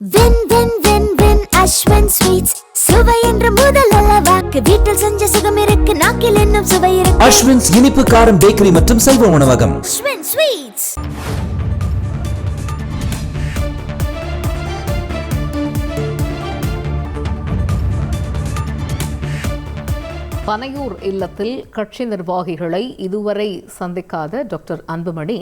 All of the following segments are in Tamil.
When when when when Ashwan sweets சுவை என்று முதல் அளவாக்கு வீட்டில் செஞ்ச சுகம் இருக்கு நாக்கில் இன்னும் சுவை இருக்கு. அஸ்வின்ஸ் இனிப்பு காரம் பேக்கரி மற்றும் சைவ உணவகம். அஸ்வன் ஸ்வீட்ஸ் பனையூர் இல்லத்தில் கட்சி நிர்வாகிகளை இதுவரை சந்திக்காத டாக்டர் அன்புமணி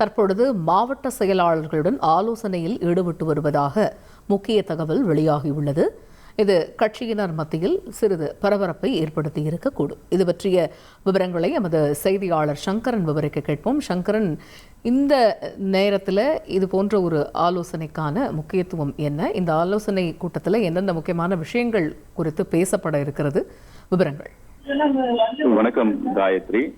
தற்பொழுது மாவட்ட செயலாளர்களுடன் ஆலோசனையில் ஈடுபட்டு வருவதாக முக்கிய தகவல் வெளியாகியுள்ளது. இது கட்சியினர் மத்தியில் சிறிது பரபரப்பை ஏற்படுத்தி இருக்கக்கூடும் இது பற்றிய விவரங்களை எமது செய்தியாளர் சங்கரன் விவரிக்க கேட்போம். சங்கரன் இந்த நேரத்தில் இது போன்ற ஒரு ஆலோசனைக்கான முக்கியத்துவம் என்ன? இந்த ஆலோசனை கூட்டத்தில் எந்தெந்த முக்கியமான விஷயங்கள் குறித்து பேசப்பட இருக்கிறது? விவரங்கள். வணக்கம் காயத்ரி.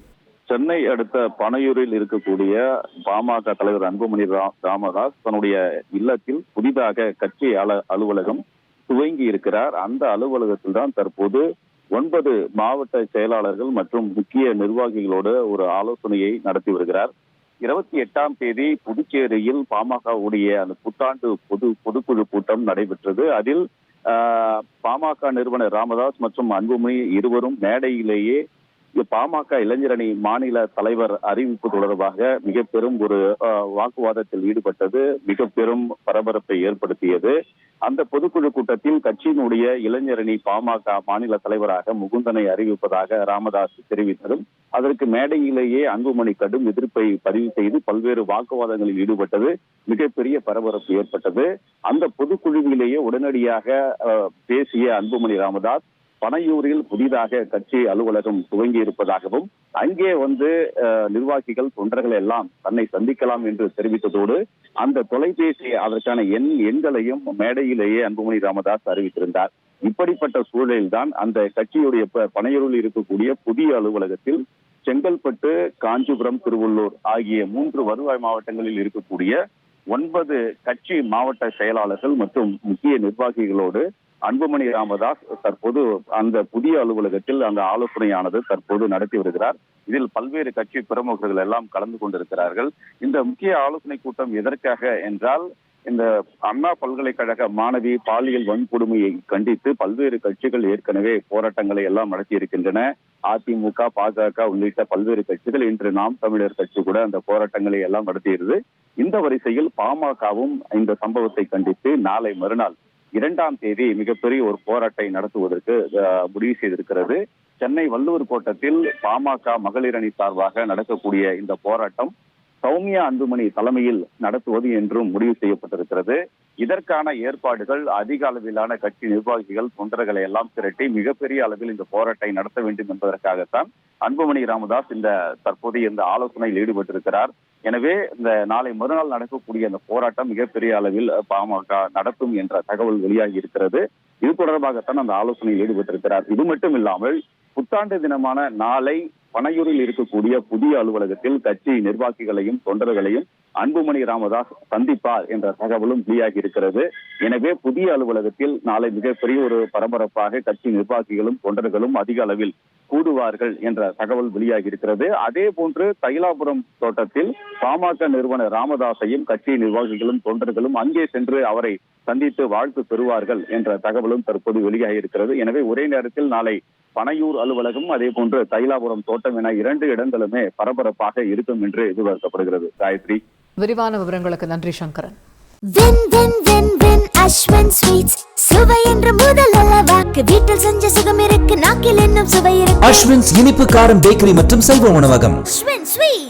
சென்னை அடுத்த பனையூரில் இருக்கக்கூடிய பாமக தலைவர் அன்புமணி ரா- ராமதாஸ் தன்னுடைய இல்லத்தில் புதிதாக கட்சி அல அலுவலகம் துவங்கி இருக்கிறார். அந்த அலுவலகத்தில் தான் தற்போது ஒன்பது மாவட்ட செயலாளர்கள் மற்றும் முக்கிய நிர்வாகிகளோடு ஒரு ஆலோசனையை நடத்தி வருகிறார். இருபத்தி எட்டாம் தேதி புதுச்சேரியில் பாமகவுடைய அந்த புத்தாண்டு பொது பொதுக்குழு கூட்டம் நடைபெற்றது. அதில் பாமக நிறுவனர் ராமதாஸ் மற்றும் அன்புமணி இருவரும் மேடையிலேயே பாமக இளைஞரணி மாநில தலைவர் அறிவிப்பு தொடர்பாக மிக பெரும் ஒரு வாக்குவாதத்தில் ஈடுபட்டது மிக பெரும் பரபரப்பை ஏற்படுத்தியது. அந்த பொதுக்குழு கூட்டத்தில் கட்சியினுடைய இளைஞரணி பாமக மாநில தலைவராக முகுந்தனை அறிவிப்பதாக ராமதாஸ் தெரிவித்ததும் அதற்கு மேடையிலேயே அன்புமணி கடும் எதிர்ப்பை பதிவு செய்து பல்வேறு வாக்குவாதங்களில் ஈடுபட்டது மிகப்பெரிய பரபரப்பு ஏற்பட்டது. அந்த பொதுக்குழுவிலேயே உடனடியாக பேசிய அன்புமணி ராமதாஸ் பனையூரில் புதிதாக கட்சி அலுவலகம் துவங்கி இருப்பதாகவும் அங்கே வந்து நிர்வாகிகள் தொண்டர்கள் எல்லாம் தன்னை சந்திக்கலாம் என்று தெரிவித்ததோடு அந்த தொலைபேசி அதற்கான எண் எண்களையும் மேடையிலேயே அன்புமணி ராமதாஸ் அறிவித்திருந்தார். இப்படிப்பட்ட சூழலில்தான் அந்த கட்சியுடைய ப- பனையூரில் இருக்கக்கூடிய புதிய அலுவலகத்தில் செங்கல்பட்டு காஞ்சிபுரம் திருவள்ளூர் ஆகிய மூன்று வருவாய் மாவட்டங்களில் இருக்கக்கூடிய ஒன்பது கட்சி மாவட்ட செயலாளர்கள் மற்றும் முக்கிய நிர்வாகிகளோடு அன்புமணி ராமதாஸ் தற்போது அந்த புதிய அலுவலகத்தில் அந்த ஆலோசனையானது தற்போது நடத்தி வருகிறார். இதில் பல்வேறு கட்சி பிரமுகர்கள் எல்லாம் கலந்து கொண்டிருக்கிறார்கள். இந்த முக்கிய ஆலோசனை கூட்டம் எதற்காக என்றால் இந்த அண்ணா பல்கலைக்கழக மாணவி பாலியல் வன்கொடுமையை கண்டித்து பல்வேறு கட்சிகள் ஏற்கனவே போராட்டங்களை எல்லாம் நடத்தி இருக்கின்றன. அதிமுக பாஜக உள்ளிட்ட பல்வேறு கட்சிகள் இன்று நாம் தமிழர் கட்சி கூட அந்த போராட்டங்களை எல்லாம் நடத்தியிருது இந்த வரிசையில் பாமகவும் இந்த சம்பவத்தை கண்டித்து நாளை மறுநாள் இரண்டாம் தேதி மிகப்பெரிய ஒரு போராட்டத்தை நடத்துவதற்கு முடிவு செய்திருக்கிறது. சென்னை வள்ளுவர் கோட்டத்தில் பாமக மகளிர் அணி சார்பாக நடக்கக்கூடிய இந்த போராட்டம் சௌமியா அன்புமணி தலைமையில் நடத்துவது என்றும் முடிவு செய்யப்பட்டிருக்கிறது. இதற்கான ஏற்பாடுகள் அதிக அளவிலான கட்சி நிர்வாகிகள் தொண்டர்களை எல்லாம் திரட்டி மிகப்பெரிய அளவில் இந்த போராட்டத்தை நடத்த வேண்டும் என்பதற்காகத்தான் அன்புமணி ராமதாஸ் இந்த தற்போதைய இந்த ஆலோசனையில் ஈடுபட்டிருக்கிறார். எனவே இந்த நாளை மறுநாள் நடக்கக்கூடிய அந்த போராட்டம் மிகப்பெரிய அளவில் பாமக நடத்தும் என்ற தகவல் வெளியாகி இருக்கிறது. இது தொடர்பாகத்தான் அந்த ஆலோசனையில் ஈடுபட்டிருக்கிறார். இது மட்டும் இல்லாமல் புத்தாண்டு தினமான நாளை பனையூரில் இருக்கக்கூடிய புதிய அலுவலகத்தில் கட்சி நிர்வாகிகளையும் தொண்டர்களையும் அன்புமணி ராமதாஸ் சந்திப்பார் என்ற தகவலும் வெளியாகி இருக்கிறது. எனவே புதிய அலுவலகத்தில் நாளை மிகப்பெரிய ஒரு பரபரப்பாக கட்சி நிர்வாகிகளும் தொண்டர்களும் அதிக அளவில் கூடுவார்கள் என்ற தகவல் வெளியாகி இருக்கிறது அதே போன்று தைலாபுரம் தோட்டத்தில் பாமக நிறுவனர் ராமதாஸையும் கட்சி நிர்வாகிகளும் தொண்டர்களும் அங்கே சென்று அவரை சந்தித்து வாழ்த்து பெறுவார்கள் என்ற தகவலும் தற்போது வெளியாகி இருக்கிறது எனவே ஒரே நேரத்தில் நாளை பனையூர் அலுவலகம் அதே போன்று தைலாபுரம் தோட்டம் என இரண்டு இடங்களுமே பரபரப்பாக இருக்கும் என்று எதிர்பார்க்கப்படுகிறது. காயத்ரி. விரிவான விவரங்களுக்கு நன்றி சங்கரன். வென் when when when Ashwan sweets. சுவை என்று முதல் அளவாக்கு வீட்டில் செஞ்ச சுகம் இருக்கு நாக்கில் இன்னும் சுவை இருக்கு. அஸ்வின்ஸ் இனிப்பு காரம் பேக்கரி மற்றும் சைவ உணவகம். அஸ்வன் ஸ்வீட்ஸ்